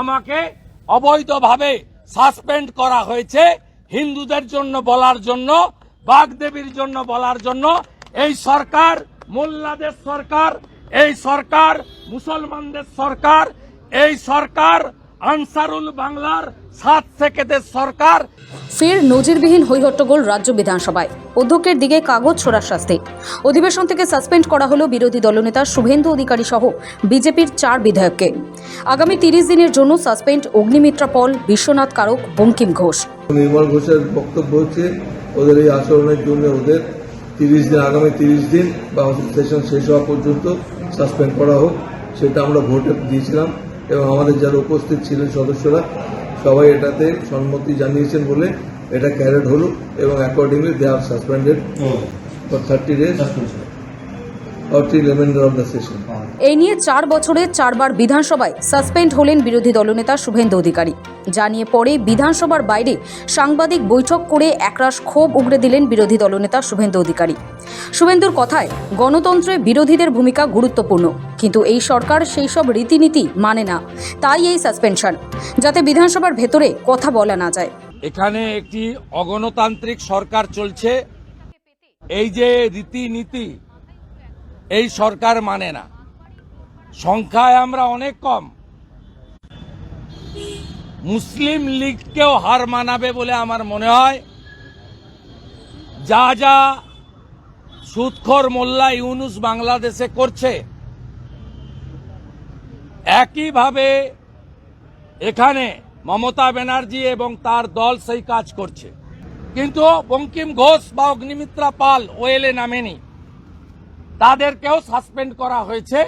আমাকে অবৈধভাবে সাসপেন্ড করা হয়েছে হিন্দুদের জন্য বলার জন্য, বাগদেবীর জন্য বলার জন্য। এই সরকার, মোল্লাদের সরকার, এই সরকার, মুসলমানদের সরকার, এই সরকার, আনসারুল বাংলার সাত সেকেদের সরকার। ফের নজিরবিহীন হৈহট্টগোল রাজ্য বিধানসভায়। অধ্যক্ষের দিকে কাগজ ছোড়ার শাস্তি। অধিবেশন থেকে সাসপেন্ড করা হলো বিরোধী দলনেতা শুভেন্দু অধিকারী সহ বিজেপির চার বিধায়ককে। আগামী তিরিশ দিনের জন্য সাসপেন্ড অগ্নিমিত্রা পল, বিশ্বনাথ কারক, বঙ্কিম ঘোষ। নির্মল ঘোষের বক্তব্য হচ্ছে ওদের এই আচরণের জন্য ওদের তিরিশ দিন, আগামী তিরিশ দিন বা সেশন শেষ হওয়া পর্যন্ত সাসপেন্ড করা হোক, সেটা আমরা ভোটে দিয়েছিলাম এবং আমাদের যারা উপস্থিত ছিলেন সদস্যরা সবাই এটাতে সম্মতি জানিয়েছেন বলে এটা ক্যারেট হলো এবং accordingly they are suspended for thirty days এই নিয়ে চার বছরে চারবার বিধানসভায় সাসপেন্ড হলেন বিরোধী দলনেতা শুভেন্দু অধিকারী। যা নিয়ে পরে বিধানসভার বাইরে সাংবাদিক বৈঠক করে একরাশ ক্ষোভ উগড়ে দিলেন বিরোধী দলনেতা শুভেন্দু অধিকারী। শুভেন্দুর কথায় গণতন্ত্রে বিরোধীদের ভূমিকা গুরুত্বপূর্ণ কিন্তু এই সরকার সেই সব রীতিনীতি মানে না তাই এই সাসপেনশন যাতে বিধানসভার ভেতরে কথা বলা না যায়। এখানে একটি অগণতান্ত্রিক সরকার চলছে। এই যে রীতিনীতি, এই সরকার মানে না। সংখ্যায় আমরা অনেক কম। মুসলিম লীগকেও হার মানাবে বলে আমার মনে হয়। যা যা সুৎখর মোল্লা ইউনুস বাংলাদেশে করছে, একইভাবে এখানে মমতা ব্যানার্জি এবং তার দল সেই কাজ করছে। কিন্তু বঙ্কিম ঘোষ বা অগ্নিমিত্রা পাল ওয়েলে নামেনি। তাদেরকেও সাসপেন্ড করা হয়েছে।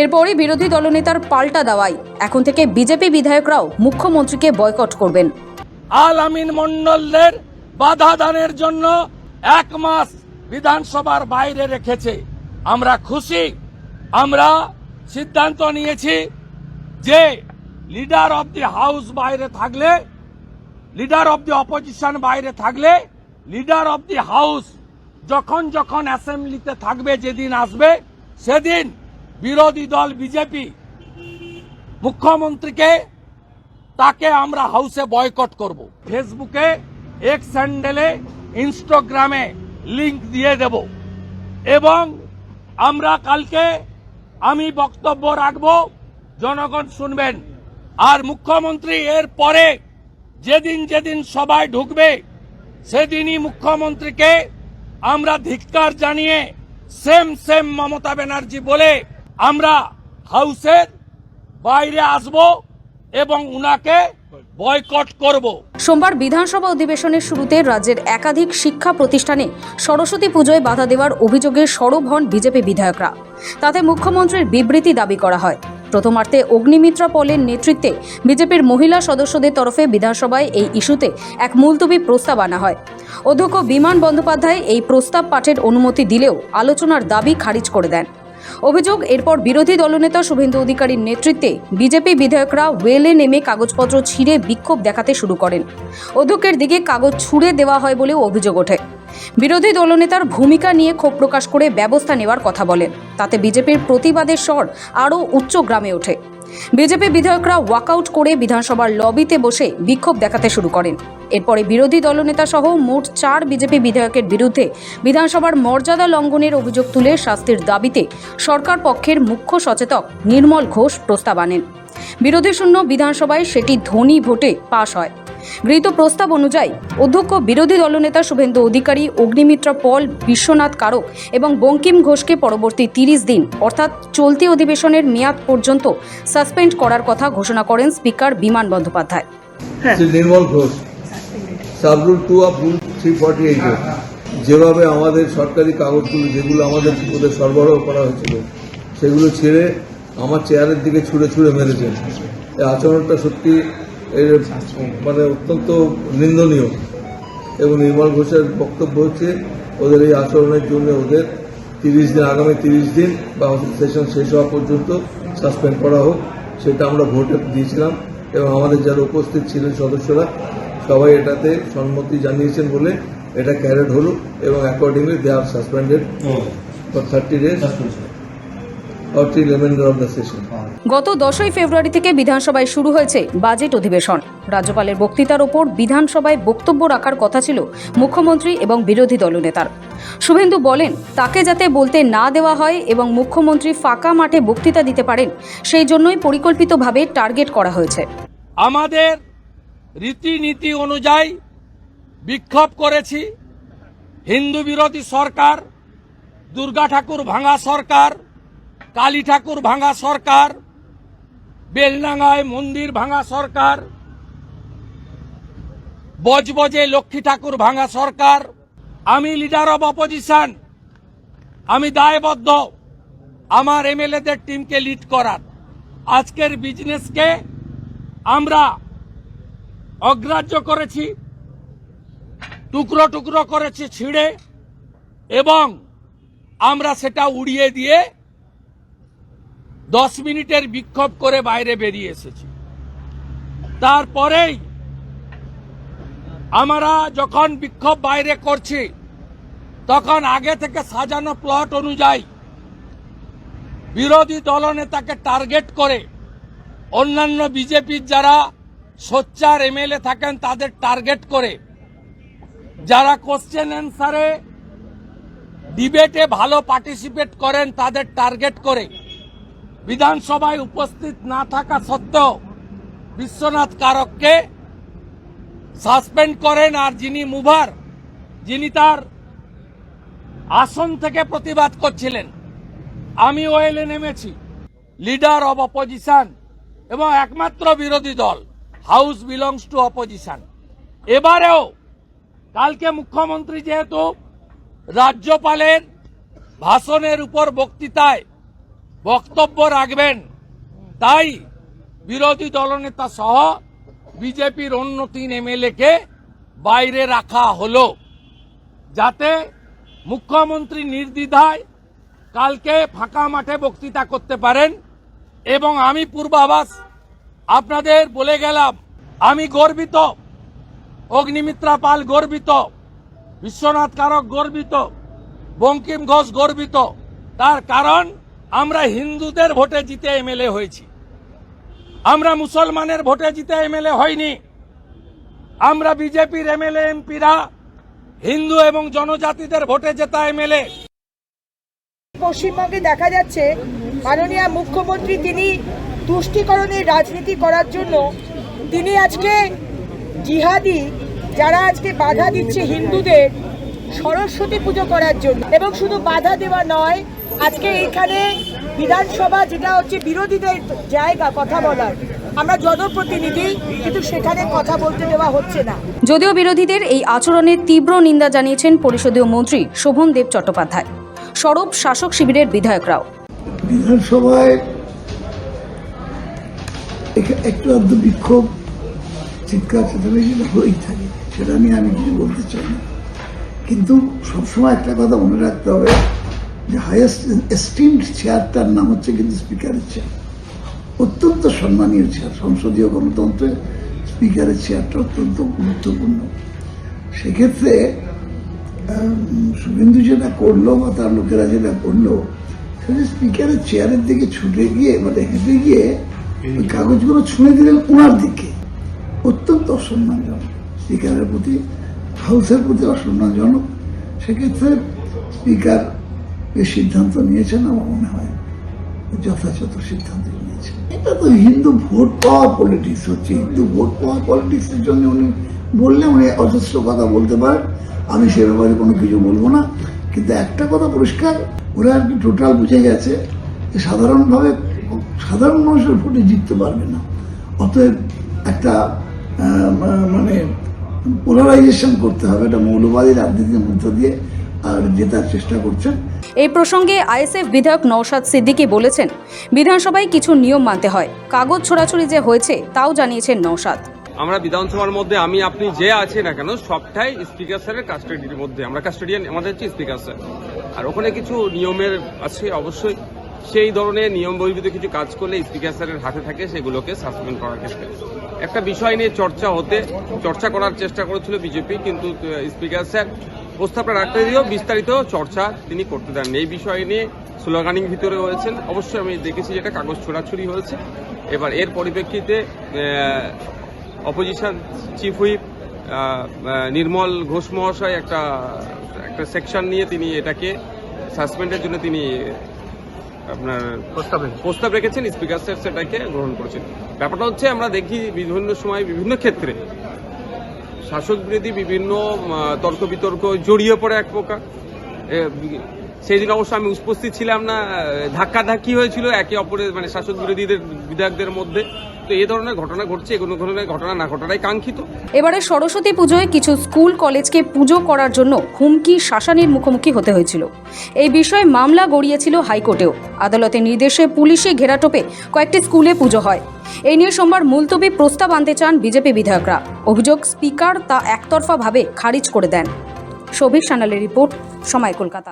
এরপরই বিরোধী দলনেতার পাল্টা দেওয়ায় এখন থেকে বিজেপি বিধায়করাও মুখ্যমন্ত্রীকে বয়কট করবেন। আল আমিন মন্ডলদের বাধা দানের জন্য এক মাস বিধানসভার বাইরে রেখেছে। আমরা খুশি আমরা সিদ্ধান্ত নিয়েছি যে লিডার অব দি হাউস বাইরে থাকলে লিডার অব দি অপোজিশন বাইরে থাকলে লিডার অব দি হাউস যখন যখন অ্যাসেম্বলিতে থাকবে, যেদিন আসবে, সেদিন বিরোধী দল বিজেপি মুখ্যমন্ত্রীকে তাকে আমরা হাউসে বয়কট করব। ফেসবুকে এক্স স্যান্ডেলে ইনস্টাগ্রামে লিংক দিয়ে দেব। এবং আমরা কালকে আমি বক্তব্য রাখব। জনগণ শুনবেন। আর মুখ্যমন্ত্রী এর পরে যেদিন যেদিন সবাই ঢুকবে, সেদিনই মুখ্যমন্ত্রীকে আমরা ধিক্কার জানিয়ে সেম সেম মমতা ব্যানার্জি বলে আমরা হাউসের বাইরে আসব এবং উনাকে বয়কট করব। সোমবার বিধানসভা অধিবেশনের শুরুতে রাজ্যের একাধিক শিক্ষা প্রতিষ্ঠানে সরস্বতী পুজোয় বাধা দেওয়ার অভিযোগে সরব হন বিজেপি বিধায়করা। তাতে মুখ্যমন্ত্রীর বিবৃতি দাবি করা হয়। প্রথমার্ধে অগ্নিমিত্রা পলের নেতৃত্বে বিজেপির মহিলা সদস্যদের তরফে বিধানসভায় এই ইস্যুতে এক মুলতবি প্রস্তাব আনা হয়। অধ্যক্ষ বিমান বন্দ্যোপাধ্যায় এই প্রস্তাব পাঠের অনুমতি দিলেও আলোচনার দাবি খারিজ করে দেন। অভিযোগ, এরপর বিরোধী দলনেতা শুভেন্দু অধিকারীর নেতৃত্বে বিজেপি বিধায়করা ওয়েলে নেমে কাগজপত্র ছিঁড়ে বিক্ষোভ দেখাতে শুরু করেন। অধ্যক্ষের দিকে কাগজ ছুঁড়ে দেওয়া হয় বলেও অভিযোগ ওঠে। বিরোধী দলনেতার ভূমিকা নিয়ে ক্ষোভ প্রকাশ করে ব্যবস্থা নেওয়ার কথা বলেন। তাতে বিজেপির প্রতিবাদের স্বর আরও উচ্চ গ্রামে ওঠে। বিজেপি বিধায়করা ওয়াকআউট করে বিধানসভার লবিতে বসে বিক্ষোভ দেখাতে শুরু করেন। এরপরে বিরোধী দলনেতা সহ মোট চার বিজেপি বিধায়কের বিরুদ্ধে বিধানসভার মর্যাদা লঙ্ঘনের অভিযোগ তুলে শাস্তির দাবিতে সরকার পক্ষের মুখ্য সচেতক নির্মল ঘোষ প্রস্তাব আনেন। বিরোধী শূন্য বিধানসভায় সেটি ধনী ভোটে পাশ হয়। গৃহীত প্রস্তাব অনুযায়ী অধ্যক্ষ বিরোধী দলনেতা শুভেন্দু অধিকারী অগ্নিমিত্রা পল বিশ্বনাথ কারক এবং বঙ্কিম ঘোষকে পরবর্তী তিরিশ দিন অর্থাৎ চলতি অধিবেশনের মেয়াদ পর্যন্ত সাসপেন্ড করার কথা ঘোষণা করেন speaker Biman Bandyopadhyay. Nirmal Ghosh subrule two of rule three forty eight যেভাবে আমাদের সরকারি কাগজগুলো যেগুলো আমাদের ওদের সরবরাহ করা হয়েছিল সেগুলো ছেড়ে আমার চেয়ারের দিকে ছুঁড়ে ছুঁড়ে মেরেছেন। এই আচরণটা সত্যি মানে অত্যন্ত নিন্দনীয় এবং নির্মল ঘোষের বক্তব্য হচ্ছে ওদের এই আচরণের জন্য ওদের তিরিশ দিন আগামী তিরিশ দিন বা সেশন শেষ হওয়া পর্যন্ত সাসপেন্ড করা হোক সেটা আমরা ভোটে দিয়েছিলাম এবং আমাদের যারা উপস্থিত ছিলেন সদস্যরা সবাই এটাতে সম্মতি জানিয়েছেন বলে এটা ক্যারেট হলো এবং accordingly they are suspended for thirty days or till remainder of the session গত দশই ফেব্রুয়ারি থেকে বিধানসভায় শুরু হয়েছে বাজেট অধিবেশন। রাজ্যপালের বক্তৃতার ওপর বিধানসভায় বক্তব্য রাখার কথা ছিল মুখ্যমন্ত্রী এবং বিরোধী দলনেতার। শুভেন্দু বলেন, তাকে যাতে বলতে না দেওয়া হয় এবং মুখ্যমন্ত্রী ফাঁকা মাঠে বক্তৃতা দিতে পারেন, সেই জন্যই পরিকল্পিতভাবে টার্গেট করা হয়েছে। আমাদের রীতিনীতি অনুযায়ী বিক্ষোভ করেছি। হিন্দু বিরোধী সরকার, দুর্গা ঠাকুর ভাঙা সরকার, কালী ঠাকুর ভাঙা সরকার বেলডাঙ্গায় মন্দির ভাঙা সরকার, বজবজে লক্ষ্মী ঠাকুর ভাঙা সরকার, আমি লিডার অব অপোজিশন আমি দায়বদ্ধ, আমার এমএলএদের টিমকে লিড করার। আজকের বিজনেসকে আমরা অগ্রাহ্য করেছি, টুকরো টুকরো করেছি ছিঁড়ে, এবং আমরা সেটা উড়িয়ে দিয়ে দশ মিনিটের বিক্ষোভ করে বাইরে বেরিয়ে এসেছি। তারপরেই আমরা যখন বিক্ষোভ বাইরে করছি, তখন আগে থেকে সাজানো প্লট অনুযায়ী বিরোধী দলনেতাকে টার্গেট করে অন্যান্য বিজেপির যারা সোচ্চার এমএলএ থাকেন তাদের টার্গেট করে যারা কোশ্চেন অ্যান্সারে ডিবেটে ভালো পার্টিসিপেট করেন তাদের টার্গেট করে বিধানসভায় উপস্থিত না থাকা সত্ত্বেও বিশ্বনাথ কারককে সাসপেন্ড করেন আর যিনি মুভার, যিনি তার আসন থেকে প্রতিবাদ করছিলেন। আমি ওয়েলে নেমেছি, লিডার অব অপোজিশন এবং একমাত্র বিরোধী দল, হাউস বিলংস টু অপোজিশন। এবারেও কালকে মুখ্যমন্ত্রী যেহেতু রাজ্যপালের ভাষণের উপর বক্তৃতায় বক্তব্য রাখবেন। তাই বিরোধী দলনেতা সহ বিজেপির অন্য তিন এমএলএকে বাইরে রাখা হলো, যাতে মুখ্যমন্ত্রী নির্দ্বিধায় কালকে ফাঁকা মাঠে বক্তৃতা করতে পারেন। এবং আমি পূর্বাভাস, আপনাদের বলে গেলাম, আমি গর্বিত, অগ্নিমিত্রা পাল গর্বিত, বিশ্বনাথ কারক গর্বিত, বঙ্কিম ঘোষ গর্বিত। তার কারণ আমরা হিন্দুদের ভোটে জিতে এমএলএ হয়েছি। আমরা মুসলমানের ভোটে জিতে এমএলএ হয়নি। আমরা বিজেপির এমএলএ, এমপিরা হিন্দু এবং জনজাতিদের ভোটে জেতা এমএলএ। পশ্চিমবঙ্গে দেখা যাচ্ছে মাননীয় মুখ্যমন্ত্রী তিনি তুষ্টিকরণের রাজনীতি করার জন্য তিনি আজকে জিহাদি, যারা আজকে বাধা দিচ্ছে হিন্দুদের, সরস্বতী পুজো করার জন্য। এবং শুধু বাধা দেওয়া নয় আজকে এখানে বিধানসভা যেটা হচ্ছে বিরোধীদের জায়গা কথা বলার আমরা জনপ্রতিনিধি কিন্তু সেখানে কথা বলতে দেওয়া হচ্ছে না। যদিও বিরোধীদের এই আচরণের তীব্র নিন্দা জানিয়েছেন পরিষদীয় মন্ত্রী শোভন দেব চট্টোপাধ্যায়। সরব শাসক শিবিরের বিধায়করাও। বিধানসভায় একটু আধটু বিক্ষোভ চিৎকার চেঁচামেচি হয়েই থাকে সেটা নিয়ে আমি কিছু বলতে চাই না। কিন্তু সবসময় একটা কথা মনে রাখতে হবে যে হাইয়েস্ট এস্টিমড চেয়ারটার নাম হচ্ছে কিন্তু স্পিকারের চেয়ার অত্যন্ত সম্মানীয় চেয়ার সংসদীয় গণতন্ত্রে স্পিকারের চেয়ারটা অত্যন্ত গুরুত্বপূর্ণ। সেক্ষেত্রে শুভেন্দু যেটা করল বা তার লোকেরা যেটা করল সেটা স্পিকারের চেয়ারের দিকে ছুটে গিয়ে মানে হেঁটে গিয়ে ওই কাগজগুলো ছুঁড়ে দিলেন ওনার দিকে। অত্যন্ত অসম্মানজনক। স্পিকারের প্রতি হাউসের প্রতি অসম্মানজনক। সেক্ষেত্রে স্পিকার যে সিদ্ধান্ত নিয়েছেন আমার মনে হয়। যথাযথ সিদ্ধান্ত নিয়েছেন। এটা তো হিন্দু ভোট পাওয়া পলিটিক্স হচ্ছে। হিন্দু ভোট পাওয়া পলিটিক্স এর জন্য উনি বললে উনি অজস্র কথা বলতে পারেন। আমি সে ব্যাপারে কোনো কিছু বলব না। কিন্তু একটা কথা পরিষ্কার, ওরা আর কি টোটাল বুঝে গেছে যে সাধারণভাবে সাধারণ মানুষের ভোটে জিততে পারবে না। অতএব একটা মানে পোলারাইজেশন করতে হবে, একটা মৌলবাদী রাজনীতির মধ্য দিয়ে আর জেতার চেষ্টা করছেন। এই প্রসঙ্গে আইএসএফ বিধায়ক নওশাদ সিদ্দিকী বলেছেন বিধানসভায় কিছু নিয়ম মানতে হয়। কাগজ ছোড়াছুড়ি যে হয়েছে তাও জানিয়েছেন নওশাদ। আমরা বিধানসভার মধ্যে আমি আপনি যে আছি না কেন সবটাই স্পিকার স্যারের কাস্টাডির মধ্যে। আমরা কাস্টাডিয়ান আমাদের হচ্ছে স্পিকার স্যার। আর ওখানে কিছু নিয়মের আছে অবশ্যই। সেই ধরনের নিয়ম বহির্ভূত কিছু কাজ করলে স্পিকার স্যারের হাতে থাকে সেগুলোকে সাসপেন্ড করার ক্ষেত্রে। একটা বিষয় নিয়ে চর্চা হতে চর্চা করার চেষ্টা করেছিল বিজেপি কিন্তু স্পিকার স্যার প্রস্তাবটা রাখতে দিয়েও বিস্তারিত চর্চা তিনি করতে দেন এই বিষয় নিয়ে স্লোগানিং ভিতরে হয়েছেন অবশ্যই আমি দেখেছি যেটা কাগজ ছোড়াছুরি হয়েছে। এবার এর পরিপ্রেক্ষিতে opposition chief whip Nirmal Ghosh মহাশয় একটা একটা সেকশন নিয়ে তিনি এটাকে সাসপেন্ডের জন্য তিনি আপনার প্রস্তাব রেখেছেন। স্পিকার স্যার সেটাকে গ্রহণ করেছেন। ব্যাপারটা হচ্ছে আমরা দেখি বিভিন্ন সময় বিভিন্ন ক্ষেত্রে শাসক বিরোধী বিভিন্ন তর্ক বিতর্ক জড়িয়ে পড়ে এক প্রকার। সেই দিন অবশ্য আমি উপস্থিত ছিলাম না ধাক্কাধাক্কি হয়েছিল একে অপরের মানে শাসক বিরোধীদের বিধায়কদের মধ্যে। তো এই ধরনের ঘটনা ঘটছে এগুলো ধরনের ঘটনা না ঘটাটাই কাঙ্ক্ষিত। এবারে সরস্বতী পুজোয় কিছু স্কুল, কলেজকে পুজো করার জন্য হুমকি, শাসানির মুখোমুখি হতে হয়েছিল। এই বিষয়ে মামলা গড়িয়েছিল হাইকোর্টেও। আদালতের নির্দেশে পুলিশে ঘেরাটোপে কয়েকটি স্কুলে পুজো হয়। এই নিয়ে সোমবার মুলতবি প্রস্তাব আনতে চান বিজেপি বিধায়করা। অভিযোগ, স্পিকার তা একতরফাভাবে খারিজ করে দেন। শোভিক সানালের রিপোর্ট, সময় কলকাতা।